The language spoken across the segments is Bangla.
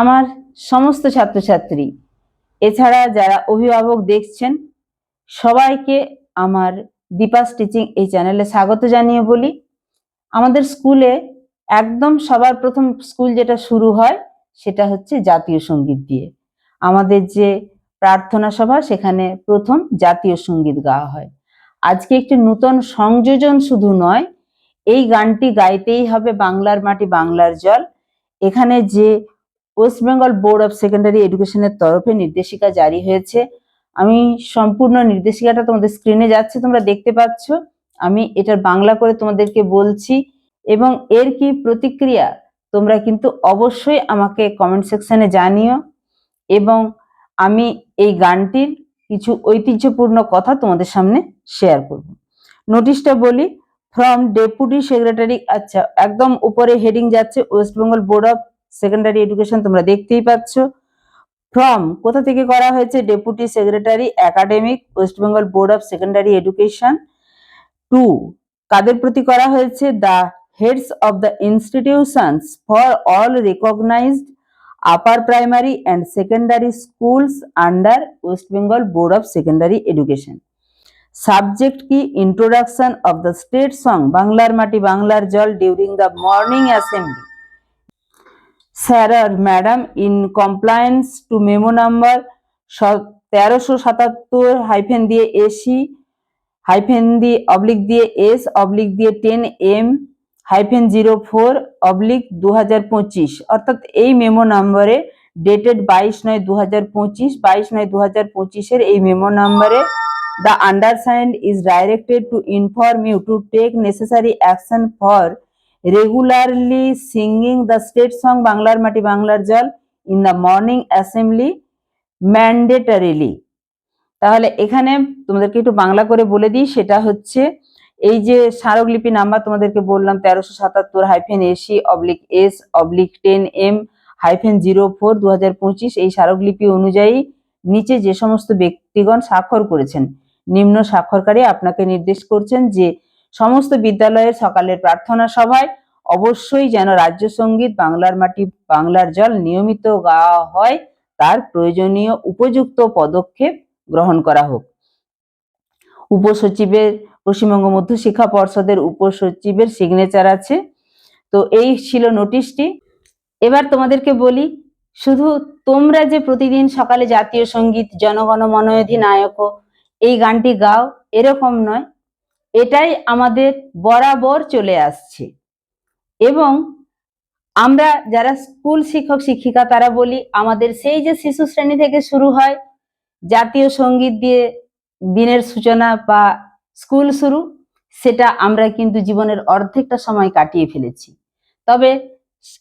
আমার সমস্ত ছাত্রছাত্রী, এছাড়া যারা অভিভাবক দেখছেন, সবাইকে আমার দীপাস টিচিং এই চ্যানেলে স্বাগত জানিয়ে বলি। আমাদের স্কুলে একদম সবার প্রথম স্কুল যেটা শুরু হয়, সেটা হচ্ছে জাতীয় সংগীত দিয়ে। আমাদের যে প্রার্থনা সভা, সেখানে প্রথম জাতীয় সংগীত গাওয়া হয়। আজকে একটি নূতন সংযোজন শুধু নয়, এই গানটি গাইতেই হবে বাংলার মাটি বাংলার জল। এখানে যে West Bengal board of secondary এডুকেশনের তরফে নির্দেশিকা জারি হয়েছে। আমি সম্পূর্ণ নির্দেশিকাটা তোমাদের স্ক্রিনে যাচ্ছে, তোমরা দেখতে পাচ্ছ। আমি এটার বাংলা করে তোমাদেরকে বলছি। এবং এর কি প্রতিক্রিয়া, তোমরা কিন্তু অবশ্যই আমাকে কমেন্ট সেকশনে জানিও। এবং আমি এই গানটির কিছু ঐতিহ্যপূর্ণ কথা তোমাদের সামনে শেয়ার করব। নোটিশটা বলি ফ্রম ডেপুটি সেক্রেটারি আচ্ছা একদম উপরে হেডিং যাচ্ছে, West Bengal board of secondary education তোমরা দেখতেই পাচ্ছ। ফ্রম কোথা থেকে করা হয়েছে? Deputy secretary academic West Bengal board of secondary education to কাদের প্রতি করা হয়েছে? The heads of the institutions for all recognised upper primary and secondary schools under West Bengal board of secondary education subject কি? Introduction of the state song বাংলার মাটি, বাংলার জল during the morning assembly sir R madam, in compliance to memo number তেরোশো সাতাত্তর হাইফেন দিয়ে এসি হাইফেন দিয়ে অবলিক দিয়ে এস, অবলিক দিয়ে ten M, hyphen zero four, oblique দু হাজার পঁচিশ। অর্থাৎ এই মেমো নাম্বারে ডেটেড বাইশ নয় দু হাজার পঁচিশ, বাইশ নয় দু হাজার পঁচিশের এই মেমো নাম্বারে the undersigned is directed to inform you to take necessary action for regularly singing the state song বাংলার মাটি বাংলার জল in the morning assembly mandatorily তাহলে এখানে তোমাদেরকে একটু বাংলা করে বলে দিই, সেটা হচ্ছে এই যে স্মারকলিপি নাম্বার তোমাদেরকে বললাম, তেরোশো সাতাত্তর hyphen AC oblique S oblique ten M hyphen zero four দু হাজার পঁচিশ, এই স্মারকলিপি অনুযায়ী নিচে যে সমস্ত ব্যক্তিগণ স্বাক্ষর করেছেন, নিম্ন স্বাক্ষরকারী আপনাকে নির্দেশ করছেন যে সমস্ত বিদ্যালয়ের সকালের প্রার্থনা সভায় অবশ্যই যেন রাজ্য সংগীত বাংলার মাটি, বাংলার জল নিয়মিত গাওয়া হয়, তার প্রয়োজনীয় উপযুক্ত পদক্ষেপ গ্রহণ করা হোক। উপসচিবের, পশ্চিমবঙ্গ মধ্য শিক্ষা পর্ষদের উপসচিবের সিগনেচার আছে। তো এই ছিল নোটিশটি এবার তোমাদেরকে বলি, শুধু তোমরা যে প্রতিদিন সকালে জাতীয় সংগীত, জনগণ মনোয়ধি নায়ক, এই গানটি গাও, এরকম নয়। এটাই আমাদের বরাবর চলে আসছে। এবং আমরা যারা স্কুল শিক্ষক, শিক্ষিকা, তারা বলি আমাদের সেই যে শিশু শ্রেণি থেকে শুরু হয়, জাতীয় সংগীত দিয়ে দিনের সূচনা বা স্কুল শুরু, সেটা আমরা কিন্তু জীবনের অর্ধেকটা সময় কাটিয়ে ফেলেছি। তবে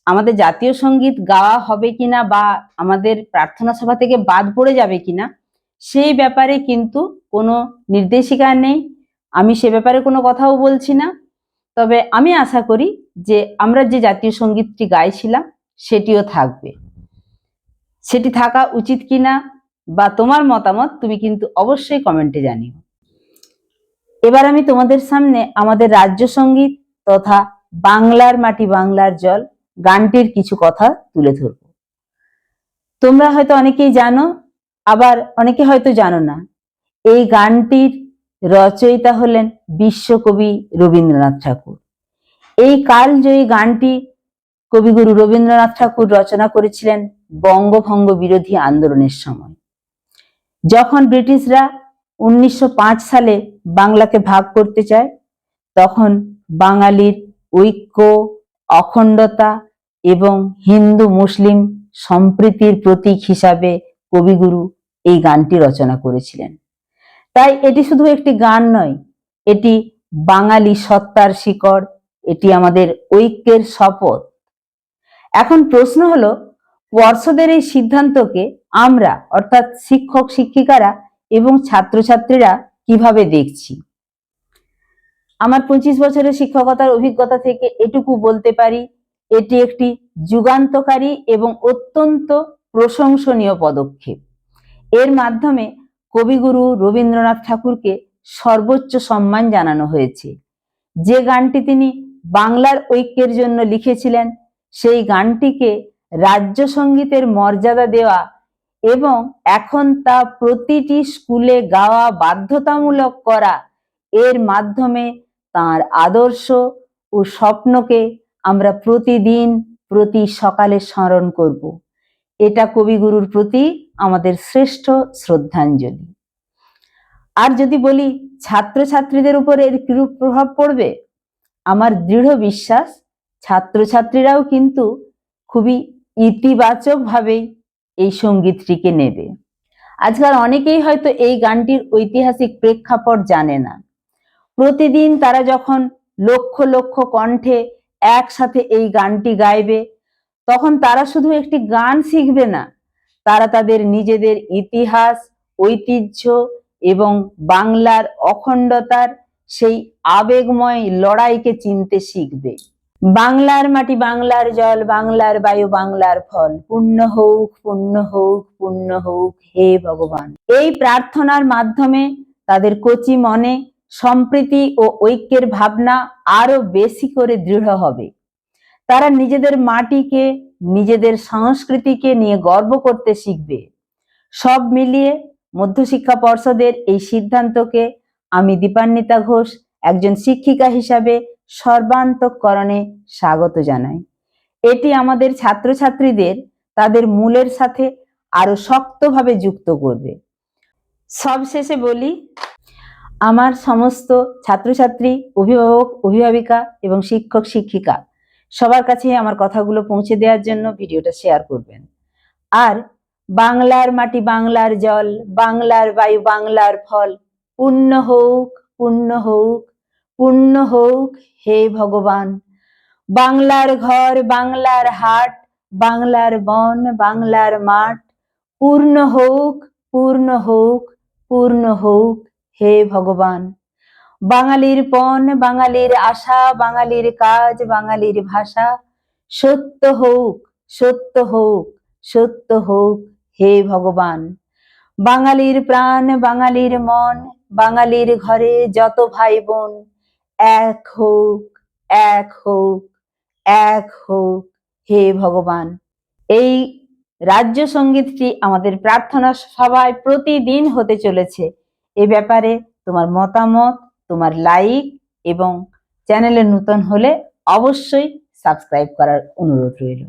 আমাদের জাতীয় সংগীত গাওয়া হবে কিনা বা আমাদের প্রার্থনা সভা থেকে বাদ পড়ে যাবে কিনা, সেই ব্যাপারে কিন্তু কোনো নির্দেশিকা নেই। আমি সে ব্যাপারে কোনো কথাও বলছি না। তবে আমি আশা করি যে আমরা যে জাতীয় সঙ্গীতটি গাইছিলাম, সেটিও থাকবে। সেটি থাকা উচিত কিনা বা তোমার মতামত তুমি কিন্তু অবশ্যই কমেন্টে জানিও। এবার আমি তোমাদের সামনে আমাদের রাজ্য সংগীত তথা বাংলার মাটি বাংলার জল গানটির কিছু কথা তুলে ধরব। তোমরা হয়তো অনেকেই জানো, আবার অনেকে হয়তো জানো না, এই গানটির রচয়িতা হলেন বিশ্বকবি রবীন্দ্রনাথ ঠাকুর। এই কালজয়ী গানটি কবিগুরু রবীন্দ্রনাথ ঠাকুর রচনা করেছিলেন বঙ্গভঙ্গ বিরোধী আন্দোলনের সময়। যখন ব্রিটিশরা উনিশশো পাঁচ সালে বাংলাকে ভাগ করতে চায়, তখন বাঙালির ঐক্য, অখণ্ডতা এবং হিন্দু মুসলিম সম্প্রীতির প্রতীক হিসাবে কবিগুরু এই গানটি রচনা করেছিলেন। তাই এটি শুধু একটি গান নয়, এটি বাঙালি সত্তার শিকড়, এটি আমাদের ঐক্যের শপথ। এখন প্রশ্ন হলো পর্ষদের এই সিদ্ধান্তকে আমরা, অর্থাৎ শিক্ষক শিক্ষিকারা এবং ছাত্রছাত্রীরা কীভাবে দেখছি? আমার পঁচিশ বছরের শিক্ষকতার অভিজ্ঞতা থেকে এটুকু বলতে পারি, এটি একটি যুগান্তকারী এবং অত্যন্ত প্রশংসনীয় পদক্ষেপ। এর মাধ্যমে কবিগুরু রবীন্দ্রনাথ ঠাকুরকে সর্বোচ্চ সম্মান জানানো হয়েছে। যে গানটি তিনি বাংলার ঐক্যের জন্য লিখেছিলেন, সেই গানটিকে রাজ্য সঙ্গীতের মর্যাদা দেওয়া এবং এখন তা প্রতিটি স্কুলে গাওয়া বাধ্যতামূলক করা, এর মাধ্যমে তার আদর্শ ও স্বপ্নকে আমরা প্রতিদিন প্রতি সকালে স্মরণ করব। এটা কবিগুরুর প্রতি আমাদের শ্রেষ্ঠ শ্রদ্ধাঞ্জলি। আর যদি বলি ছাত্রছাত্রীদের উপর এর কিরূপ প্রভাব পড়বে, আমার দৃঢ় বিশ্বাস ছাত্রছাত্রীরাও কিন্তু খুবই ইতিবাচক ভাবেই এই সঙ্গীতটিকে নেবে। আজকাল অনেকেই হয়তো এই গানটির ঐতিহাসিক প্রেক্ষাপট জানে না। প্রতিদিন তারা যখন লক্ষ লক্ষ কণ্ঠে একসাথে এই গানটি গাইবে তখন তারা শুধু একটি গান শিখবে না, তারা তাদের নিজেদের ইতিহাস, ঐতিহ্য এবং বাংলার অখণ্ডতার সেই আবেগময় লড়াইকে চিনতে শিখবে। বাংলার মাটি বাংলার জল, বাংলার বায়ু, বাংলার ফল, পূর্ণ হোক পূর্ণ হোক পূর্ণ হোক, হে ভগবান। এই প্রার্থনার মাধ্যমে তাদের কচি মনে, সম্প্রীতি ও ঐক্যের ভাবনা আরও বেশি করে দৃঢ় হবে। তারা নিজেদের মাটিকে, নিজেদের সংস্কৃতিকে নিয়ে গর্ব করতে শিখবে। সব মিলিয়ে মধ্যশিক্ষা পর্ষদের এই সিদ্ধান্তকে আমি দীপান্বিতা ঘোষ, একজন শিক্ষিকা হিসাবে সর্বান্তকরণে স্বাগত জানাই। এটি আমাদের ছাত্রছাত্রীদের তাদের মূলের সাথে আরও শক্তভাবে যুক্ত করবে। সবশেষে বলি, আমার সমস্ত ছাত্রছাত্রী, অভিভাবক, অভিভাবিকা এবং শিক্ষক, শিক্ষিকা সবার কাছে আমার কথাগুলো পৌঁছে দেওয়ার জন্য ভিডিওটা শেয়ার করবেন। আর বাংলার মাটি বাংলার জল, বাংলার বায়ু বাংলার ফল, পূর্ণ হোক পূর্ণ হোক পূর্ণ হোক, হে ভগবান। বাংলার ঘর, বাংলার হাট, বাংলার বন, বাংলার মাঠ, পূর্ণ হোক পূর্ণ হোক পূর্ণ হোক, হে ভগবান। বাঙালির পণ, বাঙালির আশা, বাঙালির কাজ, বাঙালির ভাষা। সত্য হোক সত্য হোক সত্য হোক, হে ভগবান। বাঙালির প্রাণ, বাঙালির মন, বাঙালির ঘরে যত ভাই বোন এক হোক এক হোক এক হোক, হে ভগবান। এই রাজ্য সঙ্গীতটি আমাদের প্রার্থনা সভায় প্রতিদিন হতে চলেছে। এ ব্যাপারে তোমার মতামত তোমার লাইক এবং চ্যানেলে নতুন হলে অবশ্যই সাবস্ক্রাইব করার অনুরোধ রইল।